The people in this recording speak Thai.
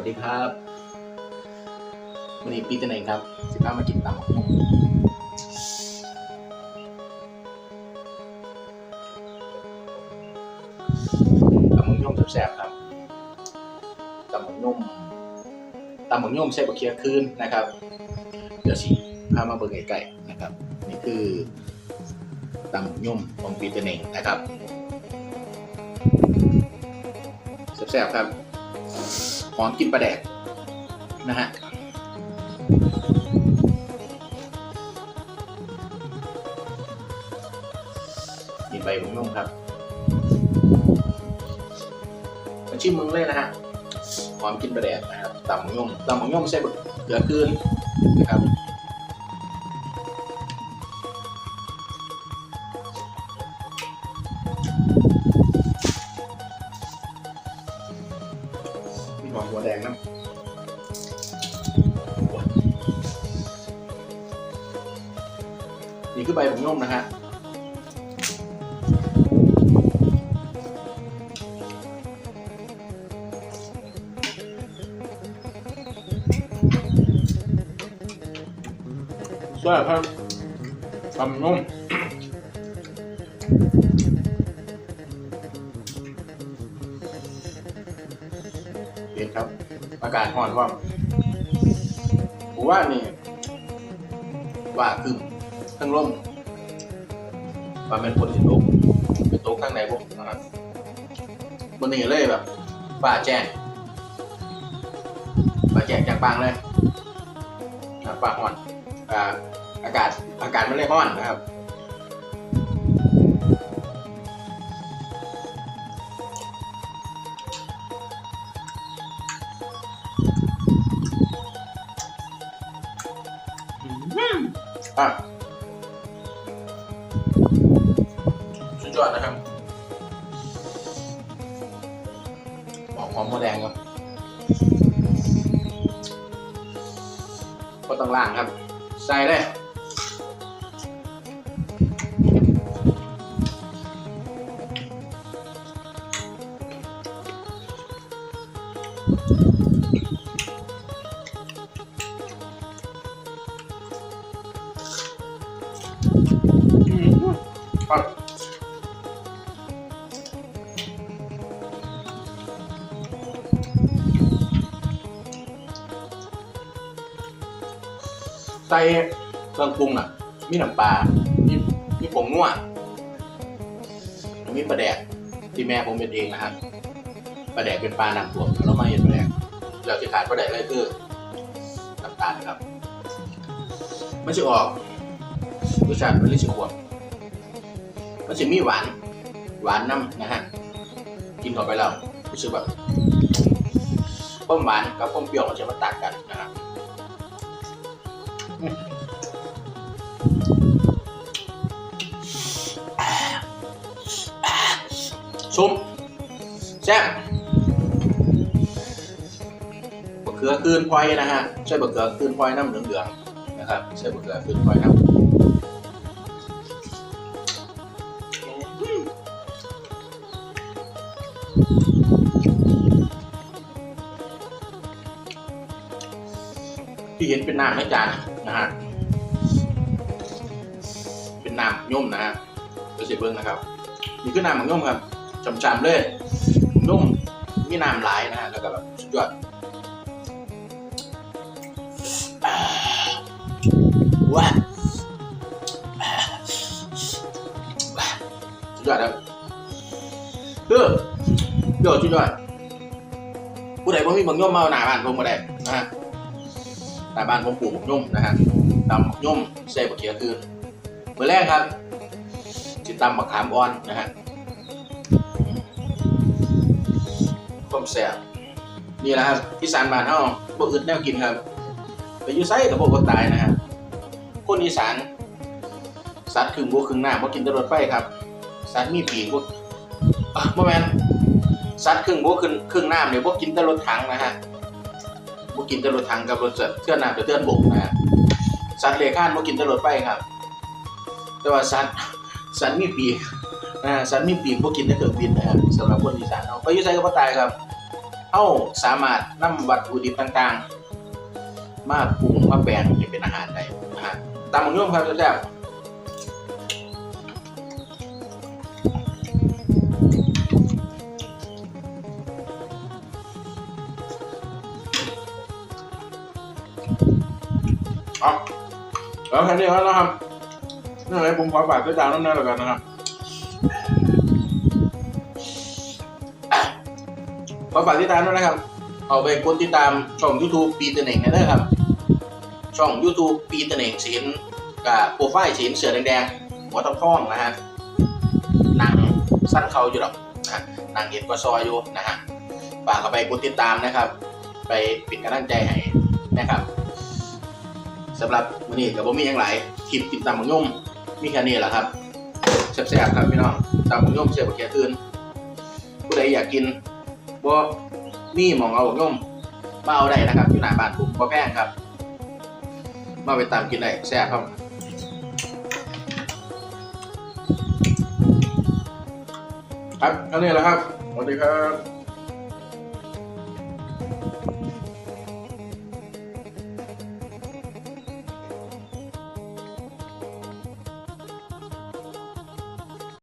วัสดีครับวันนี้ปีเตอร์ไหนครับสิบห้ามากินตำบักหุ่งตำบักย่อมแซ่บๆครับตำบักย่อมตำบักย่อมใส่บะเคียคืนนะครับ เดี๋ยวสิพามาเบิ่งไก่นะครับ นี่คือตำบักย่อมของปีเตอร์เน่งนะครับแซ่บๆครับ หอมกลินปลาแดกนะฮะมีใบบุ้งนุ่มครับมาชิมมึงเลยนะฮะหอมกลินปลาแดกนะครับตำบักย่อมตำบักย่อมใส่บะเขือคืนนะครับ นี่คือใบผงนุ่มนะฮะใช่ครับทำนุ่มเห็นครับ อากาศร้อนว่าผมว่านี่ว่าคือ ทั้งลมว่าเป็นฝนสิตกเป็นตกข้างในพวกนะครับมันนี่เลยแบบฟ้าแจ้งฟ้าแจ้งจากบางเลยนะฟ้าร้อนอ่าอากาศอากาศมันเลยร้อนนะครับอะ สุดยอดนะครับหอมหอมมดแดงครับก็ต้องล่างครับ ใส่เลย ใส่เครื่องปรุงน่ะ มีน้ำปลา มีมีผงนัวมีปลาแดก ที่แม่ผมเป็นเองนะครับปลาแดกเป็นปลาหนังตัวแล้วมาเห็นปลาแดกเราจะขาดปลาแดกเลยคือน้ำตาลครับมันจะออกรสชาติมันเลยจะขวบมันจะมีหวาน หวานน้ำนะฮะ กินเข้าไปแล้วรู้สึกแบบความหวานกับความเปรี้ยวมันจะมาตัดกันนะครับ ชุ่มแซ่บบะเขือคืนพลอยนะฮะ ใช่บะเขือคืนพลอยน้ำเหลืองๆนะครับ ใช่บะเขือคืนพลอยน้ำที่เห็นเป็นน้ำในจาน นะฮะเป็นน้ำย่มนะฮะเดี๋ยวเสียเบิ้งนะครับนี่คือน้ำของย่มครับจำๆเลยนุ่มมีน้ำหลายนะฮะแล้วก็แบบสุดยอดว้าวสุดยอดครับคือเดี๋ยวสุดยอดผู้ใดบ่มีบังย่มมาหนาบ้านผมมาได้นะฮะ หน้าบ้านผมปลูกหมกย่มนะฮะตำหมกย่มใส่บะเขียคืนเมื่อแรกครับจิตำมะขามอ่อนนะฮะต้มแซ่บนี่แหละครับอีสานบ้านเฮาบ่อึดแนวกินครับไปอยู่ไสกับบ่อดตายนะฮะคนอีสานสัตว์ครึ่งบกครึ่งน้ำบ่กินแต่รถไฟครับ สัตว์มีปีกบ่อะบ่แม่นสัตว์ครึ่งบกครึ่งครึ่งน้ำเนี่ยบ่กินแต่รถถังนะฮะ บ่กินแต่รถถังกับรถเทื่อนน้ำกับเทื่อนบกนะฮะสัตว์เลื้อยคลานบ่กินแต่รถไฟครับ แต่ว่าสัตว์สัตว์มีปีกนะสัตว์มีปีกบ่กินแต่เครื่องบินนะฮะสำหรับคนอีสานเนาะไปอยู่ไสก็บ่ตายครับเฮาสามารถนำวัตถุดิบต่างๆ มาปรุงมาแปลงให้เป็นอาหารได้นะฮะตามมังยมครับแซ่บ เอาแล้วแค่นี้แล้วนะครับนี่อะไรผมขอฝากด้วยตามน้ำหน้าแล้วกันนะครับขอฝากติดตามด้วยนะครับ เอาไปกดติดตามช่อง YouTube ปีตอร์เน่งนะเด้ครับ ช่อง YouTube ปีตอร์เน่งเสียนกับโปรไฟล์เสียนเสือแดงๆหัวทองทองนะฮะนางสั้นเขาอยู่หรอกนะนางเห็ดก็ซอยอยู่นะฮะฝากเอาไปกดติดตามนะครับ ไปป็นกำลังใจให้นะครับ สำหรับวันนี้กับผมมีอย่างไรคลิปติดตามของยุ่มมีแค่นี้แหละครับแซ่บๆครับพี่น้องตามของยุ่มเสียบกแค่ตื่นผู้ใดอยากกินบ่มีหมองเอาบักย่มมาเอาได้นะครับอยู่หน้าบ้านผมบ่แพงครับ มาไปตามกินได้แซ่บครับครับอันนี้แหละครับสวัสดีครับ